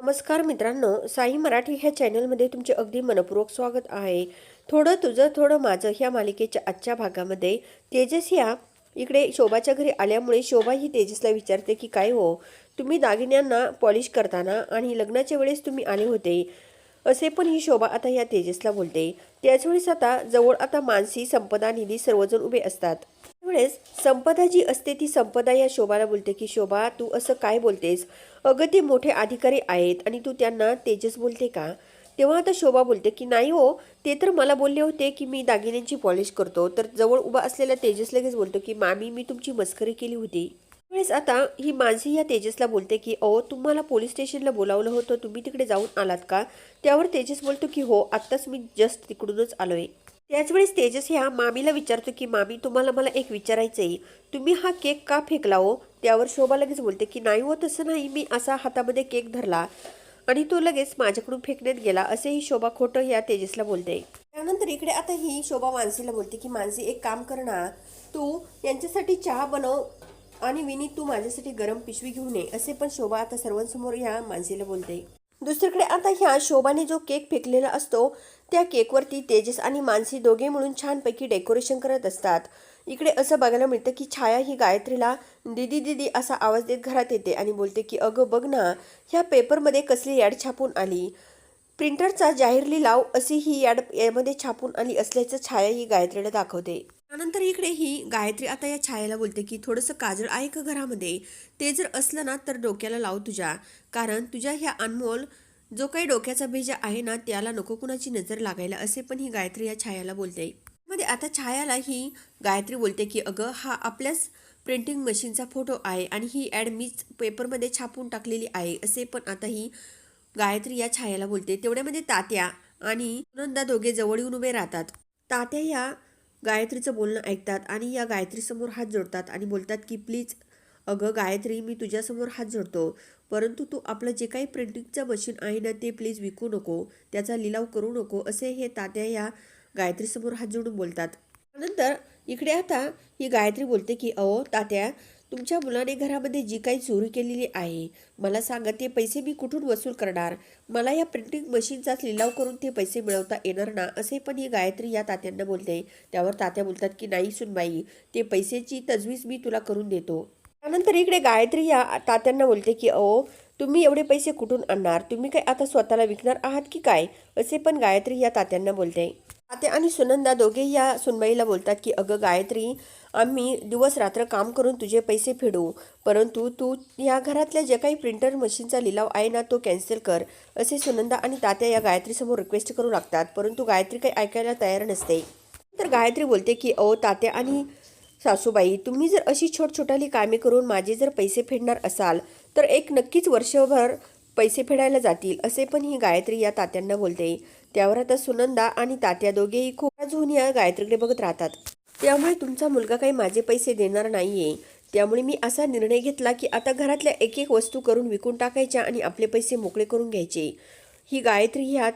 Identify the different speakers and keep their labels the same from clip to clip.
Speaker 1: नमस्कार मित्रांनो साई मराठी ह्या चॅनलमध्ये तुमचे अगदी मनपूर्वक स्वागत आहे. थोडं तुझं थोडं माझं ह्या मालिकेच्या आजच्या भागामध्ये तेजस ह्या इकडे शोभाच्या घरी आल्यामुळे शोभा ही तेजसला विचारते की काय हो? तुम्ही दागिन्यांना पॉलिश करताना आणि लग्नाच्या वेळेस तुम्ही आले होते. असे पण ही शोभा आता या तेजसला बोलते. त्याचवेळेस आता जवळ आता मानसी संपदा निधी सर्वजण उभे असतात. त्यावेळेस संपदा जी असते ती संपदा या शोभाला बोलते की शोभा तू असं काय बोलतेस? अगं ते मोठे अधिकारी आहेत आणि तू त्यांना तेजस बोलते का? तेव्हा आता शोभा बोलते की नाही हो ते तर मला बोलले होते की मी दागिन्यांची पॉलिश करतो. तर जवळ उभा असलेला तेजस लगेच बोलतो की मामी मी तुमची मस्करी केली होती. त्यावेळेस आता ही माझी या तेजसला बोलते की अहो तुम्हाला पोलीस स्टेशनला बोलावलं होतं तुम्ही तिकडे जाऊन आलात का? त्यावर तेजस बोलतो की हो आत्ताच मी जस्ट तिकडूनच आलो आहे त्याचवेळेस तेजस ह्या मामीला विचारतो की मामी तुम्हाला मला एक विचारायचं आहे तुम्ही हा केक का फेकला हो? त्यावर शोभा लगेच बोलते की नाही हो तसं नाही. मी असा हातामध्ये केक धरला आणि तो लगेच माझ्याकडून फेकण्यात गेला असेही शोभा खोटं ह्या तेजसला बोलते. त्यानंतर इकडे आता ही शोभा मानसीला बोलते की मानसी एक काम कर ना. तू यांच्यासाठी चहा बनव आणि विनी तू माझ्यासाठी गरम पिशवी घेऊन ये असे पण शोभा आता सर्वांसमोर ह्या मानसीला बोलते. दुसरीकडे आता ह्या शोभाने जो केक फेकलेला असतो त्या केकवरती तेजस आणि मानसी दोघे मिळून छानपैकी डेकोरेशन करत असतात. इकडे असं बघायला मिळतं की छाया ही गायत्रीला दिदी दिदी असा आवाज देत घरात येते आणि बोलते की अगं बघ ना ह्या पेपरमध्ये कसली याड छापून आली. प्रिंटरचा जाहीर लिलाव अशी ही याड यामध्ये छापून आली असल्याचं छाया ही गायत्रीला दाखवते. त्यानंतर इकडे ही गायत्री आता या छायाला बोलते की थोडंसं काजळ आहे का घरामध्ये? ते जर असलं ना तर डोक्याला लाव तुझ्या. कारण तुझ्या ह्या अनमोल जो काही डोक्याचा भेजा आहे ना त्याला नको कुणाची नजर लागायला असे पण ही गायत्री या छायाला बोलते. मध्ये आता छायाला ही गायत्री बोलते की अगं हा आपल्याच प्रिंटिंग मशीनचा फोटो आहे आणि ही ॲड मीच पेपरमध्ये छापून टाकलेली आहे असे पण आता ही गायत्री या छायाला बोलते. तेवढ्यामध्ये तात्या आणि नंदा दोघे जवळ येऊन उभे राहतात. तात्या या गायत्रीचं बोलणं ऐकतात आणि या गायत्रीसमोर हात जोडतात आणि बोलतात की प्लीज अगं गायत्री मी तुझ्यासमोर हात जोडतो. परंतु तू आपलं जे काही प्रिंटिंगचं मशीन आहे ना ते प्लीज विकू नको. त्याचा लिलाव करू नको. असे हे तात्या या गायत्रीसमोर हात जोडून बोलतात. नंतर इकडे आता ही गायत्री बोलते की अहो तात्या तुमच्या मुलाने घरामध्ये जी काही चोरी केलेली आहे मला सांगा ते पैसे मी कुठून वसूल करणार? मला या प्रिंटिंग मशीनचाच लिलाव करून ते पैसे मिळवता येणार ना? असे पण ही गायत्री या तात्यांना बोलते. त्यावर तात्या बोलतात की नाही सुनबाई ते पैशाची तजवीज मी तुला करून देतो. त्यानंतर इकडे गायत्री या तात्यांना बोलते की अहो तुम्ही एवढे पैसे कुठून आणणार? तुम्ही काय आता स्वतःला विकणार आहात की काय? असे पण गायत्री या तात्यांना बोलते. तात्या आणि सुनंदा दोघे या सुनबाईला बोलतात की अगं गायत्री आम्ही दिवस रात्र काम करून तुझे पैसे फेडू. परंतु तू या घरातल्या ज्या काही प्रिंटर मशीनचा लिलाव आहे ना तो कॅन्सल कर असे सुनंदा आणि तात्या या गायत्रीसमोर रिक्वेस्ट करू लागतात. परंतु गायत्री काही ऐकायला तयार नसते. तर गायत्री बोलते की अहो तात्या आणि सासूबाई तुम्ही जर अशी छोट छोटाली कामे करून माझे जर पैसे फेडणार असाल तर एक नक्कीच वर्षभर पैसे फेडायला जातील असे पण ही गायत्री या तात्यांना बोलते. त्यावर आता सुनंदा आणि तात्या दोघेही खूप अजून या गायत्रीकडे बघत राहतात. त्यामुळे तुमचा मुलगा काही माझे पैसे देणार नाही आहे त्यामुळे मी असा निर्णय घेतला की आता घरातल्या एक एक वस्तू करून विकून टाकायच्या आणि आपले पैसे मोकळे करून घ्यायचे. ही गायत्री ह्या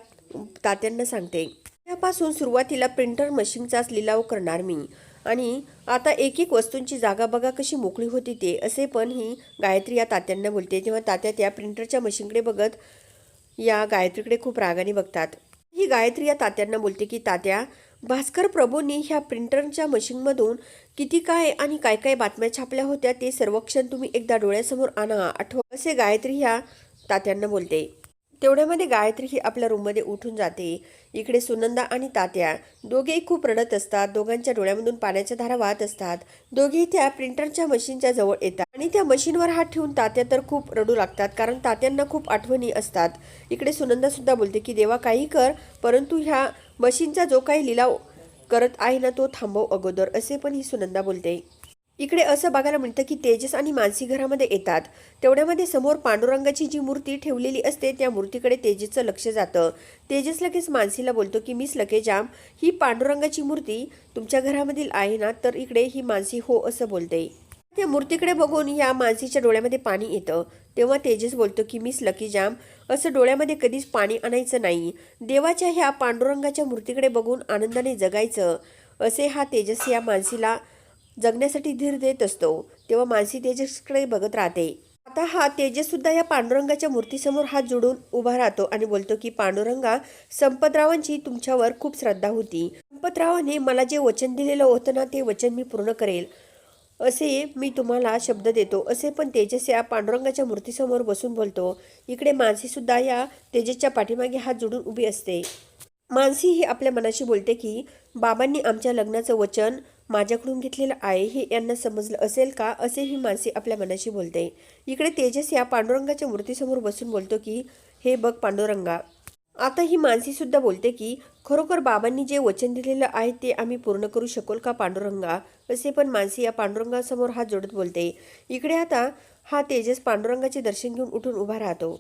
Speaker 1: तात्यांना सांगते. त्यापासून सुरुवातीला प्रिंटर मशीनचाच लिलाव करणार मी. आणि आता एक एक वस्तूंची जागा बघा कशी मोकळी होती ते असे पण ही गायत्री या तात्यांना बोलते. तेव्हा तात्या त्या प्रिंटरच्या मशीनकडे बघत या गायत्रीकडे खूप रागाने बघतात. ही गायत्री या तात्यांना बोलते की तात्या भास्कर प्रभूंनी ह्या प्रिंटरच्या मशीनमधून किती काय आणि काय काय बातम्या छापल्या होत्या ते सर्वक्षण तुम्ही एकदा डोळ्यासमोर आणा आठवा असे गायत्री ह्या तात्यांना बोलते. तेवढ्यामध्ये गायत्री ही आपल्या रूममध्ये उठून जाते. इकडे सुनंदा आणि तात्या दोघेही खूप रडत असतात. दोघांच्या डोळ्यामधून पाण्याच्या धारा वाहत असतात. दोघेही त्या प्रिंटरच्या मशीनच्या जवळ येतात. आणि त्या मशीनवर हात ठेवून तात्या तर खूप रडू लागतात कारण तात्यांना खूप आठवणी असतात. इकडे सुनंदा सुद्धा बोलते की देवा काही कर परंतु ह्या मशीनचा जो काही लिलाव करत आहे ना तो थांबव अगोदर असे पण ही सुनंदा बोलते. इकडे असं बघायला मिळतं की तेजस आणि मानसी घरामध्ये येतात. तेवढ्यामध्ये समोर पांडुरंगाची जी मूर्ती ठेवलेली असते त्या मूर्तीकडे तेजसचं लक्ष जातं. तेजस लगेच मानसीला बोलतो की मिस लकेजाम ही पांडुरंगाची मूर्ती तुमच्या घरामधील आहे ना तर इकडे ही मानसी हो असं बोलते. त्या मूर्तीकडे बघून या मानसीच्या डोळ्यामध्ये पाणी येतं. तेव्हा तेजस बोलतो की मिस लकी जाम असं डोळ्यामध्ये कधीच पाणी आणायचं नाही. देवाच्या ह्या पांडुरंगाच्या मूर्तीकडे बघून आनंदाने जगायचं. असे हा तेजस या मानसीला जगण्यासाठी धीर देत असतो तेव्हा मानसी तेजसकडे बघत राहते. आता हा तेजस सुद्धा या पांडुरंगाच्या मूर्तीसमोर हात जोडून उभा राहतो आणि बोलतो की पांडुरंगा संपतरावांची तुमच्यावर खूप श्रद्धा होती. संपतरावाने मला जे वचन दिलेलं होतं ना ते वचन मी पूर्ण करेल. असे मी तुम्हाला शब्द देतो. असे पण तेजस या पांडुरंगाच्या मूर्तीसमोर बसून बोलतो. इकडे मानसी सुद्धा या तेजसच्या पाठीमागे हात जोडून उभी असते. मानसी ही आपल्या मनाशी बोलते की बाबांनी आमच्या लग्नाचं वचन माझ्याकडून घेतलेलं आहे हे यांना समजलं असेल का असे ही माणसे आपल्या मनाशी बोलते. इकडे तेजस या पांडुरंगाच्या मूर्तीसमोर बसून बोलतो की हे बघ पांडुरंगा. आता ही मानसी सुद्धा बोलते की खरोखर बाबांनी जे वचन दिलेलं आहे ते आम्ही पूर्ण करू शकू का पांडुरंगा? असे पण मानसी या पांडुरंगासमोर हात जोडत बोलते. इकडे आता हा तेजस पांडुरंगाचे दर्शन घेऊन उठून उभा राहतो.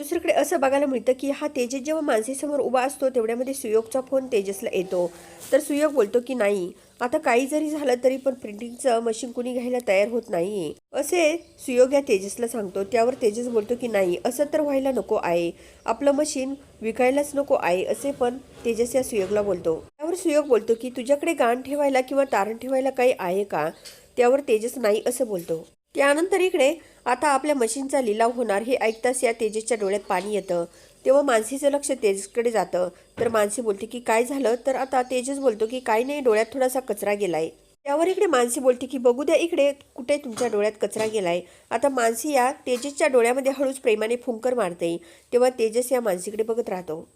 Speaker 1: दुसरीकडे असं बघायला मिळतं की हा तेजस जेव्हा मानसीसमोर उभा असतो तेवढ्यामध्ये सुयोगचा फोन तेजसला येतो. तर सुयोग बोलतो की नाही आता काही जरी झालं तरी पण प्रिंटिंगचं मशीन कुणी घ्यायला तयार होत नाही. असे सुयोग या तेजसला सांगतो. त्यावर तेजस बोलतो की नाही असं तर व्हायला नको आहे. आपलं मशीन विकायलाच नको आहे असे पण तेजस या सुयोगला बोलतो. त्यावर सुयोग बोलतो की तुझ्याकडे गाण ठेवायला किंवा तारण ठेवायला काही आहे का? त्यावर तेजस नाही असं बोलतो. त्यानंतर इकडे आता आपल्या मशीनचा लिलाव होणार हे ऐकताच या तेजेसच्या डोळ्यात पाणी येतं. तेव्हा मानसीचं लक्ष तेजसकडे जातं. तर मानसी बोलते की काय झालं? तर आता तेजस बोलतो की काय नाही डोळ्यात थोडासा कचरा गेलाय. त्यावर इकडे मानसी बोलते की बघू द्या इकडे कुठे तुमच्या डोळ्यात कचरा गेलाय. आता मानसी या तेजसच्या डोळ्यामध्ये हळूच प्रेमाने फुंकर मारते. तेव्हा तेजस या मानसीकडे बघत राहतो.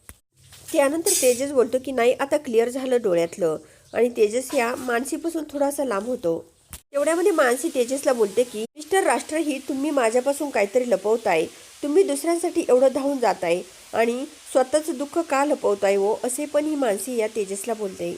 Speaker 1: त्यानंतर तेजस बोलतो की नाही आता क्लिअर झालं डोळ्यातलं. आणि तेजस या मानसीपासून थोडासा लांब होतो. तेवढ्यामध्ये मानसी तेजसला बोलते की मिस्टर राष्ट्रही तुम्ही माझ्यापासून काहीतरी लपवताय. तुम्ही दुसऱ्यांसाठी एवढं धावून जाताय. आणि स्वतःचं दुःख का लपवताय हो? असे पण ही मानसी या तेजसला बोलते.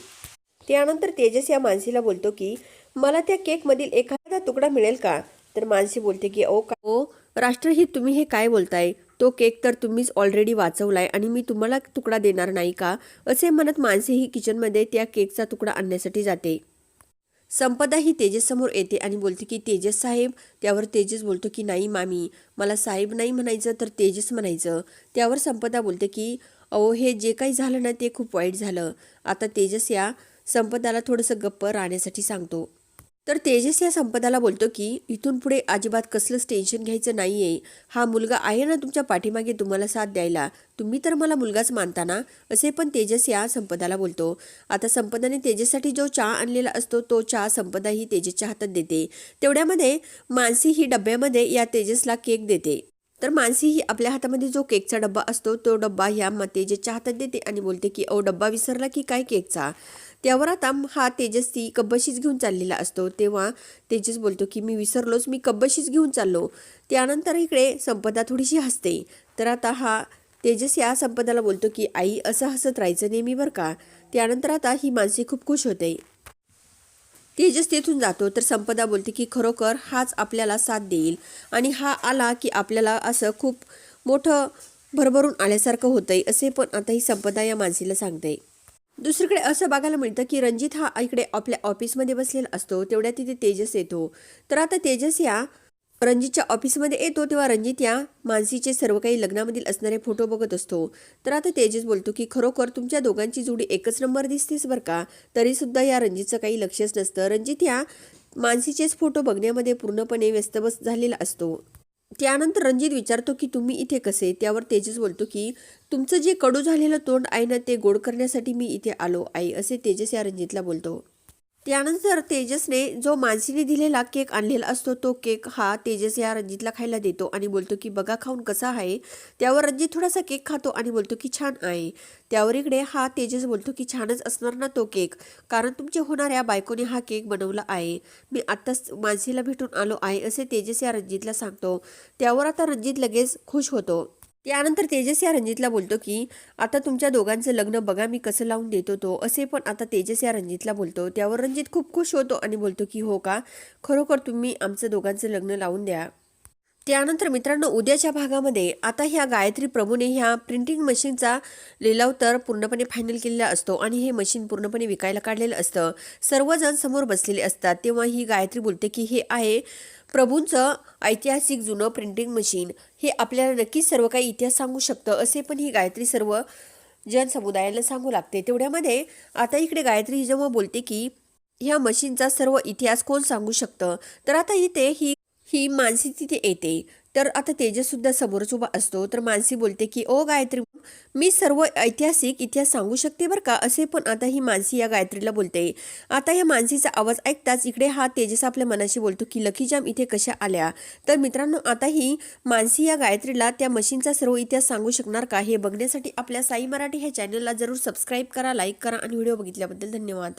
Speaker 1: त्यानंतर तेजस या मानसीला बोलतो की मला त्या केकमधील एखादा तुकडा मिळेल का? तर मानसी बोलते की ओ का हो? ओ राष्ट्रही तुम्ही हे काय बोलताय? तो केक तर तुम्हीच ऑलरेडी वाचवलाय आणि मी तुम्हाला तुकडा देणार नाही का? असे म्हणत मानसी ही किचनमध्ये त्या केकचा तुकडा आणण्यासाठी जाते. संपदा ही तेजस समोर येते आणि बोलते की तेजस साहेब. त्यावर तेजस बोलतो की नाही मामी मला साहेब नाही म्हणायचं तर तेजस म्हणायचं. त्यावर संपदा बोलते की अहो हे जे काही झालं ना ते खूप वाईट झालं. आता तेजस या संपदाला थोडंसं गप्प राहण्यासाठी सांगतो. तर तेजस या संपदाला बोलतो की इथून पुढे अजिबात कसलंच टेन्शन घ्यायचं नाही आहे हा मुलगा आहे ना तुमच्या पाठीमागे तुम्हाला साथ द्यायला. तुम्ही तर मला मुलगाच मानता ना? असे पण तेजस या संपदाला बोलतो. आता संपदाने तेजससाठी जो चहा आणलेला असतो तो चहा संपदा ही तेजसच्या हातात देते. तेवढ्यामध्ये मानसी ही डब्यामध्ये या तेजसला केक देते. तर मानसी ही आपल्या हातामध्ये जो केकचा डब्बा असतो तो डब्बा ह्या तेजसच्या हातात देते आणि बोलते की ओ डब्बा विसरला की काय केकचा? त्यावर आता हा तेजस्वी कब्बशीच घेऊन चाललेला असतो. तेव्हा तेजस बोलतो की मी विसरलोच मी कब्बशीच घेऊन चाललो. त्यानंतर इकडे संपदा थोडीशी हसते. तर आता हा तेजस या संपदाला बोलतो की आई असं हसत राहायचं नेहमी बरं का? त्यानंतर आता ही माणसे खूप खुश होते. तेजस तेथून जातो. तर संपदा बोलते की खरोखर हाच आपल्याला साथ देईल. आणि हा आला की आपल्याला असं खूप मोठं भरभरून आल्यासारखं होतंय असे पण आता ही संपदा या माणसीला सांगते. दुसरीकडे असं बघायला मिळतं की रणजित हा इकडे आपल्या ऑफिसमध्ये बसलेला असतो तेवढ्या तिथे तेजस येतो. तर आता तेजस या रणजितच्या ऑफिसमध्ये येतो तेव्हा रणजित या मानसीचे सर्व काही लग्नामधील असणारे फोटो बघत असतो. तर आता तेजस बोलतो की खरोखर तुमच्या दोघांची जोडी एकच नंबर दिसतेस बरं का? तरीसुद्धा या रणजितचं काही लक्षच नसतं. रणजित या मानसीचेच फोटो बघण्यामध्ये पूर्णपणे व्यस्त बस झालेला असतो. त्यानंतर रणजित विचारतो की तुम्ही इथे कसे? त्यावर तेजस बोलतो की तुमचं जे कडू झालेलं तोंड आहे ना ते गोड करण्यासाठी मी इथे आलो आहे असे तेजस या रणजितला बोलतो. त्यानंतर तेजसने जो मानसीने दिलेला केक आणलेला असतो तो केक हा तेजस या रणजितला खायला देतो आणि बोलतो की बघा खाऊन कसा आहे. त्यावर रणजित थोडासा केक खातो आणि बोलतो की छान आहे. त्यावर इकडे हा तेजस बोलतो की छानच असणार ना तो केक. कारण तुमच्या होणाऱ्या बायकोने हा केक बनवला आहे. मी आत्ताच मानसीला भेटून आलो आहे असे तेजस या रणजितला सांगतो. त्यावर आता रणजित लगेच खुश होतो. त्यानंतर तेजस या रणजितला बोलतो की आता तुमच्या दोघांचं लग्न बघा मी कसं लावून देतो तो. असे पण आता तेजस या रणजितला बोलतो. त्यावर रणजित खूप खुश होतो आणि बोलतो की हो का? खरोखर तुम्ही आमचं दोघांचं लग्न लावून द्या. त्यानंतर मित्रांनो उद्याच्या भागामध्ये आता ह्या गायत्री प्रभूने ह्या प्रिंटिंग मशीनचा लिलाव तर पूर्णपणे फायनल केलेला असतो आणि हे मशीन पूर्णपणे विकायला काढलेलं असतं. सर्वजण समोर बसलेले असतात. तेव्हा ही गायत्री बोलते की हे आहे प्रभूंचं ऐतिहासिक जुनं प्रिंटिंग मशीन हे आपल्याला नक्कीच सर्व काही इतिहास सांगू शकतं असे पण ही गायत्री सर्व जनसमुदायाला सांगू लागते. तेवढ्यामध्ये आता इकडे गायत्री जेव्हा बोलते की ह्या मशीनचा सर्व इतिहास कोण सांगू शकतं? तर आता इथे ही ही मानसी तिथे येते. तर आता तेजससुद्धा समोरच उभा असतो. तर मानसी बोलते की ओ गायत्री मी सर्व ऐतिहासिक इतिहास सांगू शकते बरं का? असे पण आता ही मानसी या गायत्रीला बोलते. आता या मानसीचा आवाज ऐकताच इकडे हा तेजस आपल्या मनाशी बोलतो की लखीजाम इथे कशा आल्या? तर मित्रांनो आता ही मानसी या गायत्रीला त्या मशीनचा सर्व इतिहास सांगू शकणार का हे बघण्यासाठी आपल्या साई मराठी ह्या चॅनलला जरूर सबस्क्राईब करा लाईक करा आणि व्हिडिओ बघितल्याबद्दल धन्यवाद.